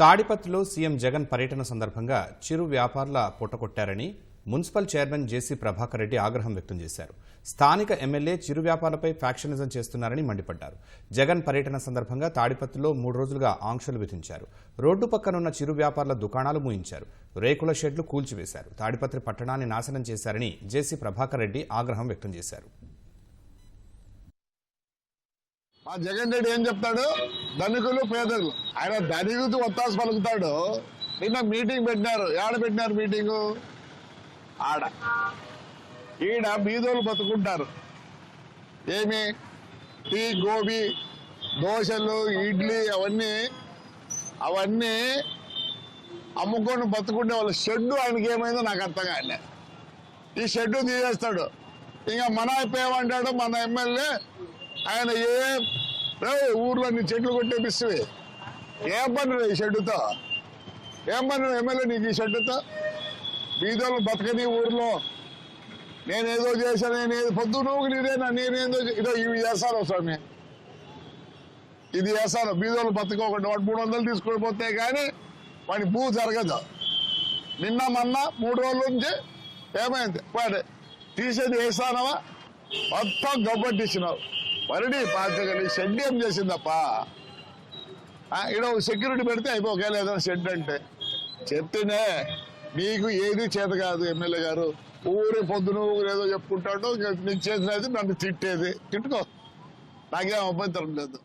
తాడిపత్రిలో సీఎం జగన్ పర్యటన సందర్భంగా చిరు వ్యాపారుల పుట్టకొట్టారని municipal chairman JC Prabhakar Reddy ఆగ్రహం వ్యక్తం చేశారు. స్థానిక ఎమ్మెల్యే చిరు వ్యాపారులపై ఫ్యాక్షనిజం చేస్తున్నారని మండిపడ్డారు. జగన్ పర్యటన సందర్భంగా తాడిపత్రిలో మూడు రోజులుగా ఆంక్షలు విధించారు. రోడ్డు పక్కనున్న చిరు వ్యాపారుల దుకాణాలు మూయించారు. రేకుల షెడ్లు కూల్చివేశారు. తాడిపత్రి పట్టణాన్ని నాశనం చేశారని జేసీ ప్రభాకర్ రెడ్డి ఆగ్రహం వ్యక్తం చేశారు. మా జగన్ రెడ్డి ఏం చెప్తాడు? ధనికులు పేదలు. ఆయన ధనికుతూ ఒత్తాసు పలుకుతాడు. నిన్న మీటింగ్ పెట్టినారు. ఏడ పెట్టినారు మీటింగు? ఆడ. ఈడ బీదోలు బతుకుంటారు. ఏమి? టీ గోబీ దోశలు ఇడ్లీ అవన్నీ అవన్నీ అమ్ముకొని బతుకుంటే వాళ్ళ షెడ్డు ఆయనకి ఏమైందో నాకు అర్థం కాలే. ఈ షెడ్డు తీసేస్తాడు. ఇంకా మన అయిపోయామంటాడు మన ఎమ్మెల్యే. ఆయన ఏ? ఊర్లో నీ చెట్లు కొట్టేపిస్తే ఏం పని ఈ షెడ్డుతో? ఏం పని ఎమ్మెల్యే నీకు ఈ షెడ్డుతో? బీదోళ్ళు బతకని ఊర్లో. నేనేదో చేశాను నేను పొద్దు నువ్వు నీదేనా నేనేదో ఇదో ఇవి చేస్తాను స్వామి. ఇది చేస్తాను బీదోళ్ళు బతకోకుండా వాడు మూడు వందలు తీసుకొని పోతే కానీ వాడి భూ జరగదు. నిన్న మొన్న మూడు రోజుల నుంచి ఏమైంది? వాడు తీసేది వేస్తానవా మొత్తం గబ్బట్టిచ్చినావు వరడి పాతకని షెడ్ ఏం చేసిందప్ప? ఇక్కడ సెక్యూరిటీ పెడితే అయిపోకే లేదా షెడ్ అంటే. చెప్తేనే నీకు ఏది చేత కాదు ఎమ్మెల్యే గారు. ఊరి పొద్దున ఊరేదో ఏదో చెప్పుకుంటాడు ఇంకా నీకు చేసినది నన్ను తిట్టేది. తిట్టుకో. నాకేం అభ్యంతరం లేదు.